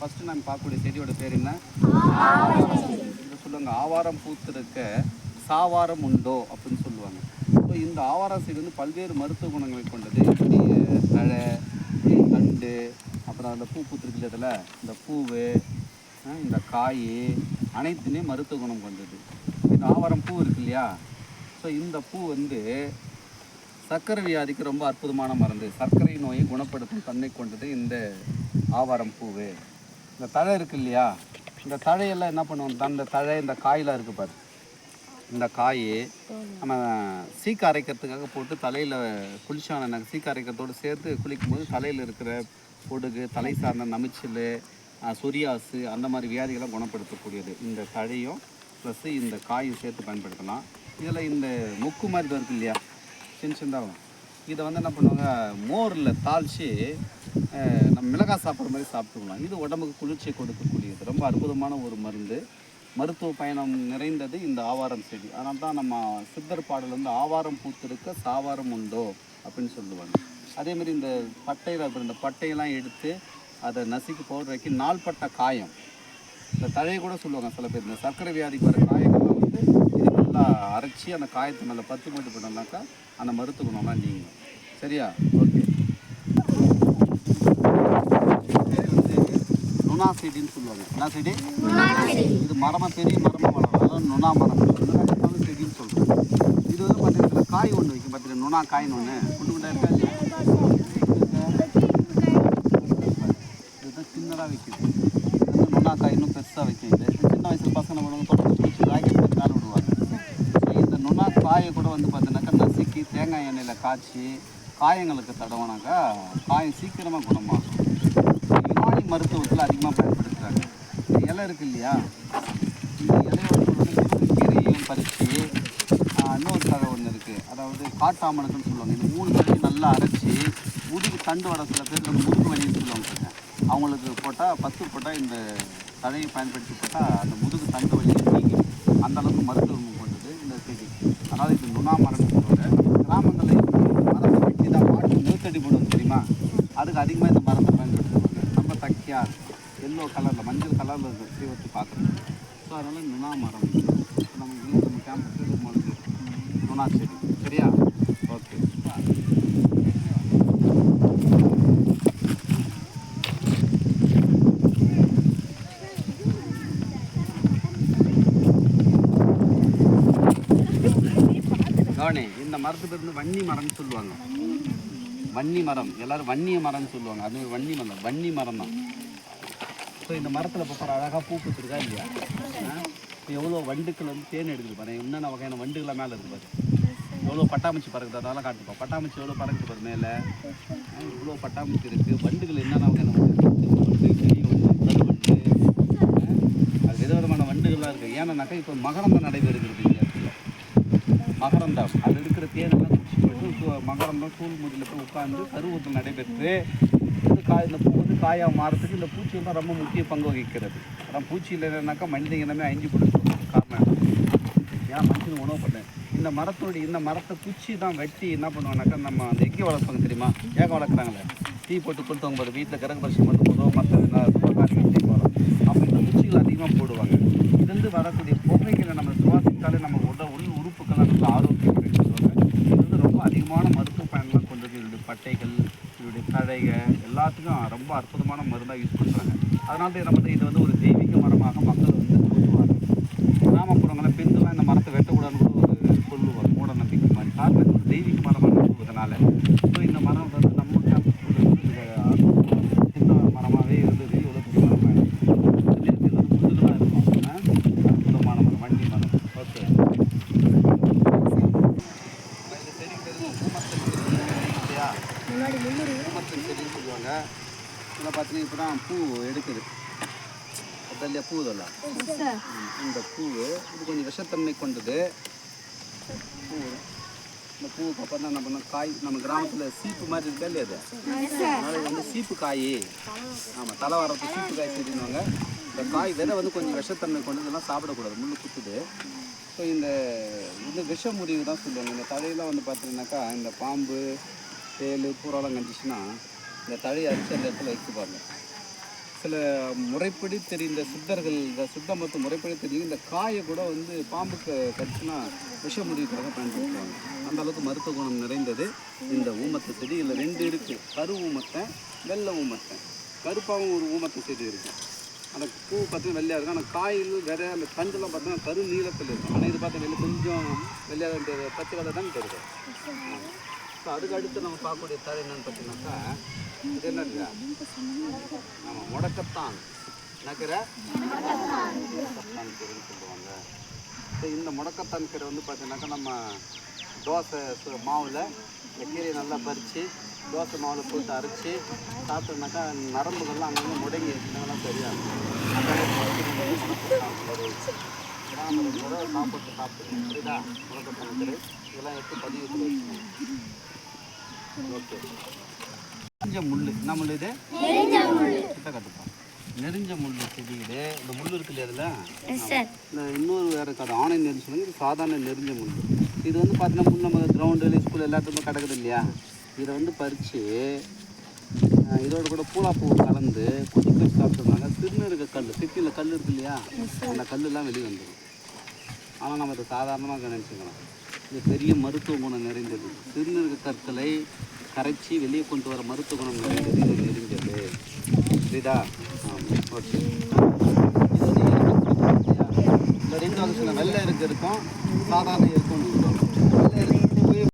பார்க்கக்கூடிய செடியோட பேர் என்ன? இதை சொல்லுவாங்க ஆவாரம் பூத்திருக்க சாவாரம் உண்டோ அப்படின்னு சொல்லுவாங்க. ஸோ இந்த ஆவாரம் செடி வந்து பல்வேறு மருத்துவ குணங்களை கொண்டது. இப்படி தழை தண்டு அப்புறம் அந்த பூ பூத்திருக்கு இதில் இந்த பூவு இந்த காய் அனைத்துமே மருத்துவ குணம் கொண்டது. இந்த ஆவாரம் பூ இருக்கு இல்லையா? ஸோ இந்த பூ வந்து சர்க்கரை வியாதிக்கு ரொம்ப அற்புதமான மருந்து. சர்க்கரை நோயை குணப்படுத்தும் தன்மை கொண்டது இந்த ஆவாரம் பூவு. இந்த தழை இருக்கு இல்லையா? இந்த தழையெல்லாம் என்ன பண்ணுவோம்? இந்த தழை இந்த காயெலாம் இருக்குது பாரு. இந்த காய் நம்ம சீக்கு அரைக்கிறதுக்காக போட்டு தலையில் குளிச்சான நாங்கள் சீக்கு அரைக்கிறதோடு சேர்த்து குளிக்கும்போது தலையில் இருக்கிற பொடுகு தலை சார்ந்த நமிச்சல் சொரியாசு அந்த மாதிரி வியாதிகளை குணப்படுத்தக்கூடியது. இந்த தழையும் ப்ளஸ்ஸு இந்த காயும் சேர்த்து பயன்படுத்தலாம். இதில் இந்த முக்கு மாதிரி இருக்குது இல்லையா? சின்ன சின்னதாகும் இதை வந்து என்ன பண்ணுவாங்க? மோரில் தாளித்து நம்ம மிளகாய் சாப்பிட்ற மாதிரி சாப்பிட்டுக்கலாம். இது உடம்புக்கு குளிர்ச்சியை கொடுக்கக்கூடியது. ரொம்ப அற்புதமான ஒரு மருந்து. மருத்துவ பயணம் நிறைந்தது இந்த ஆவாரம் செடி. அதனால தான் நம்ம சித்தர் பாடல் வந்து ஆவாரம் பூத்திருக்க சாவாரம் உண்டோ? அப்படின்னு சொல்லுவாங்க. அதே மாதிரி இந்த பட்டையில் இந்த பட்டையெல்லாம் எடுத்து அதை நசுக்கி போடுற வரைக்கும் நாள்பட்ட காயம். இந்த தழையை கூட சொல்லுவாங்க சில பேர். இந்த சர்க்கரை வியாதிக்கு வர காயங்கள்லாம் வந்து இது நல்லா அரைச்சி அந்த காயத்தை மேலே பத்து மட்டும் பண்ணோம்னாக்கா அந்த மருத்துவ குணம்லாம் நீங்கும். சரியா? ஓகே. நுணா செடின்னு சொல்லுவாங்க. என்ன செடி இது மரமாக பெரிய மரமாக வளரும். நுணா மரம். நுணா செடின்னு சொல்கிறோம் இது வந்து பார்த்தீங்கன்னா காய் ஒன்று வைக்கும். பார்த்தீங்கன்னா நுணா காயின்னு ஒன்று குண்டு குண்டா இருக்கா? இதுதான் சின்னதாக வைக்குது இது நுணா காய் இன்னும் பெருசாக வைக்குது சின்ன வயசில் பசங்க பண்ணுவாங்க தொடர்ந்து ராக்கெட் பண்ணி மேலே விடுவாங்க ஸோ இந்த நுணா காயை கூட வந்து பார்த்தீங்கன்னாக்கா நசுக்கி தேங்காய் எண்ணெயில் காய்ச்சி காயங்களுக்கு தடவினாக்கா காயம் சீக்கிரமாக குணமாகும். யுனானி மருத்துவத்தில் அதிகமாக பயன்படுத்துகிறாங்க இந்த இலை இருக்குது இல்லையா? இந்த இலையோட கீரையும் பறித்து இன்னொரு தழை ஒன்று இருக்குது அதாவது காட்டாமனுக்குன்னு சொல்லுவாங்க. இந்த மூணு தழையும் நல்லா அரைச்சி முதுகு தண்டு வர சில பேர் இந்த முதுகு வலின்னு சொல்லுவாங்க அவங்களுக்கு போட்டால் பத்து போட்டால் இந்த தழையை பயன்படுத்தி போட்டால் அந்த முதுகு தண்டு வலி நீங்கி அந்தளவுக்கு மருத்துவம் கொண்டது இந்த செடி அதாவது இது மரம் சொல்லுவாங்க கிராமங்களில் மரத்தை வெட்டி தான் மாட்டு நெருக்கடி போடுவது தெரியுமா? அதுக்கு அதிகமாக இந்த மரத்தை பயன்படுத்துவாங்க. நம்ம தக்கியா எல்லோ கலரில் மஞ்சள் கலரில் இருக்கும் இப்படி வச்சு பார்க்குறது. ஸோ அதனால் நுணா மரம் நம்ம இங்கே நம்ம கேம்பஸில் நம்மளுக்கு நுணா செடி சரியா ஓகே கவனி இந்த மரத்துக்கு இருந்து வந்து வன்னி மரம்னு சொல்லுவாங்க. வன்னி மரம். எல்லாரும் வன்னிய மரம்னு சொல்லுவாங்க. அது வன்னி மரம். வன்னி மரம் தான். ஸோ இந்த மரத்தில் இப்போ பாரு அழகாக பூ பூத்துருக்கா இல்லையா? இப்போ எவ்வளோ வண்டுக்கள் வந்து தேன் எடுக்குது பாரு. என்னென்ன வகையான வண்டுகளாக மேலே இருக்குது பாரு. எவ்வளோ பட்டாம்பூச்சி பறக்குது. அதெல்லாம் காட்டுப்போம் பட்டாம்பூச்சி எவ்வளோ பறக்குது பாரு மேலே. இவ்வளோ பட்டாம்பூச்சி இருக்குது வண்டுகள் என்னென்ன வகையான வண்டு? இருக்குது பெரிய வண்டு கருவண்டு அது விதவிதமான வண்டுகள்லாம் இருக்குது ஏன்னாக்கா இப்போ மகரந்த நடைபெறுகிறது. மகரந்தம் அதில் இருக்கிற தேனெல்லாம் குடிச்சு போயிட்டு மகரந்தம் சூழ் முதியில் போய் உட்காந்து கருவூட்டல் நடைபெற்று இது காய் இந்த பூ வந்து காயாக மாறத்துக்கு இந்த பூச்சி வந்து ரொம்ப முக்கிய பங்கு வகிக்கிறது. அப்புறம் பூச்சி இல்லைனாக்கா மனித இனமே அழிஞ்சு கொடுக்கும் காரணம் ஏன் மனுஷன் உணவு பண்ணேன் இந்த மரத்தோட இந்த மரத்தை குச்சி தான் வெட்டி என்ன பண்ணுவாங்கனாக்கா நம்ம அந்த எங்கே வளர்ப்பாங்க தெரியுமா? ஏக வளர்க்குறாங்களே. டீ போட்டு கொடுத்தவங்க போது வீட்டில் கரகு பரிசு மட்டும் போடுவோம் மற்ற காரியம் டீ போகிறோம் அப்போ இந்த குச்சிகள் அதிகமாக போடுவாங்க. இதுலேருந்து வரக்கூடிய புகைகளை நம்ம சுவாசித்தாலே நம்ம உடல் உள் உறுப்புக்கெல்லாம் நல்ல ஆரோக்கியம் கிடைச்சிருவாங்க இது வந்து ரொம்ப அதிகமான மருத்துவ பயன்லாம் கொண்டது இதோடைய பட்டைகள் இதோடைய தழைகள் எல்லாத்துக்கும் ரொம்ப அற்புதமான மருந்தாக யூஸ் பண்ணுறாங்க அதனால தான் நம்ம இது வந்து ஒரு தெய்வீக மரமாக மக்கள் வந்து போற்றுவாங்க கிராமப்புறங்களில் பெண்கள்லாம் இந்த மரத்தை வெட்டக்கூடாதுன்னு கூட ஒரு சொல்லுவாங்க மூட நம்பிக்கை மாதிரி காரணம் இது ஒரு தெய்வீக மரமாக நம்புவதனால ஸோ இந்த மரம் வந்து நம்ம campus ல வந்து இது சின்ன மரமாகவே இருந்தது இவ்வளோ பெரிய மரமாக இருக்கு இது வந்து முள்ளுகளாக இருக்கும் ஆ? அற்புதமான மரம் வண்டி மரம் ஓகே இந்த செடி பேர் ஊமத்தல் செடி இல்லையா ஊமத்தல் செடின்னு சொல்லுவாங்க இதில் பார்த்தீங்கன்னா இப்போ தான் பூ எடுக்குது. பூ இதெல்லாம். ம், இந்த பூவு இது கொஞ்சம் விஷத்தன்மை கொண்டது. பூ இந்த பூவுக்கு அப்புறம் தான் என்ன பண்ணோம் காய் நம்ம கிராமத்தில் சீப்பு மாதிரி இருக்கா இல்லையா அது? அதனால வந்து சீப்பு காய். ஆமாம் தலை வரப்பு சீப்பு காய் செடின்னுவாங்க இந்த காய் விதை வந்து கொஞ்சம் விஷத்தன்மை கொண்டு இதெல்லாம் சாப்பிடக்கூடாது முள்ளு குத்துது. ஸோ இந்த இந்த விஷ முறிவு தான் சொல்லுவாங்க. இந்த தழையெல்லாம் வந்து பார்த்தீங்கன்னாக்கா இந்த பாம்பு தேள் பூராலாம் கஞ்சிச்சுன்னா இந்த தழையை அரிசி அந்த இடத்துல வைக்க சில முறைப்படி தெரிந்த சித்தர்கள் இந்த சித்த மருத்துவ முறைப்படி தெரியும். இந்த காயை கூட வந்து பாம்புக்கு கடிச்சுனா விஷ முடிவுக்காக பயன்படுத்துவாங்க. அந்த அளவுக்கு மருத்துவ குணம் நிறைந்தது. இந்த ஊமத்தை செடி இல்லை ரெண்டு இருக்குது கரு ஊமத்தை வெள்ளை ஊமத்தை. கருப்பாகவும் ஒரு ஊமத்தை செடி இருக்குது அந்த பூ பார்த்தீங்கன்னா வெள்ளையாக இருக்கும். ஆனால் காயில் வேற அந்த தண்டெல்லாம் பார்த்தீங்கன்னா கரு நீளத்தில் இருக்கும். ஆனால் இது பார்த்தீங்கன்னா கொஞ்சம் வெள்ளையாக பச்சை கலர் தான் தெரியுது. ஸோ அதுக்கு அடுத்து நம்ம பார்க்கக்கூடிய தலை என்னன்னு பார்த்தீங்கன்னாக்கா இது என்ன நம்ம முடக்கத்தான். நினைக்கிற சொல்லுவாங்க. ஸோ இந்த முடக்கத்தான் கீரை வந்து பார்த்தீங்கன்னாக்கா நம்ம தோசை மாவில் இந்த கீரையை நல்லா பறித்து தோசை மாவில் போட்டு அரைச்சி சாப்பிட்டோம்னாக்கா நரம்புகள்லாம் அங்கங்கே முடங்கி இருக்கிறதெல்லாம் தெரியாது கிராமத்தில் சாப்பிட்டு சாப்பிட்டு புரியுதா? முடக்கத்தான் கீரை. இதெல்லாம் எடுத்து பதிவு ஓகே. நெறிஞ்ச முள் நம்ம இது? கிட்ட கட்டுப்பா. நெறிஞ்ச முள் செடியிலே இந்த முள் இருக்கு இல்லையா அதில்? இந்த இன்னொரு வேறு கதை ஆணை நெறிஞ்சு சொல்லுங்க இது சாதாரண நெறிஞ்ச முள் இது வந்து பார்த்தீங்கன்னா முள் நம்ம கிரவுண்டு ஸ்கூல் எல்லாத்துக்குமே கிடக்குது இல்லையா? இதை வந்து பறித்து இதோட கூட பூலாப்பூ கலந்து கொதிக்க வச்சு சாப்பிட்டோம்னாங்க திருநெருக்க கல் சிப்பியில் கல் இருக்கு இல்லையா? அந்த கல்லெல்லாம் வெளியே வந்துடும் ஆனால் நம்ம இதை சாதாரணமாக நினச்சிக்கலாம் இது பெரிய மருத்துவ குணம் நிறைந்தது. சிறுநீரக கற்களை கரைச்சி வெளியே கொண்டு வர மருத்துவ குணம் நிறைந்தது இது நெறிஞ்சது புரியுதா? ஓகே இந்த வந்து வெள்ளை இருக்கு இருக்கும் சாதாரண இருக்கும்னு சொல்லுவாங்க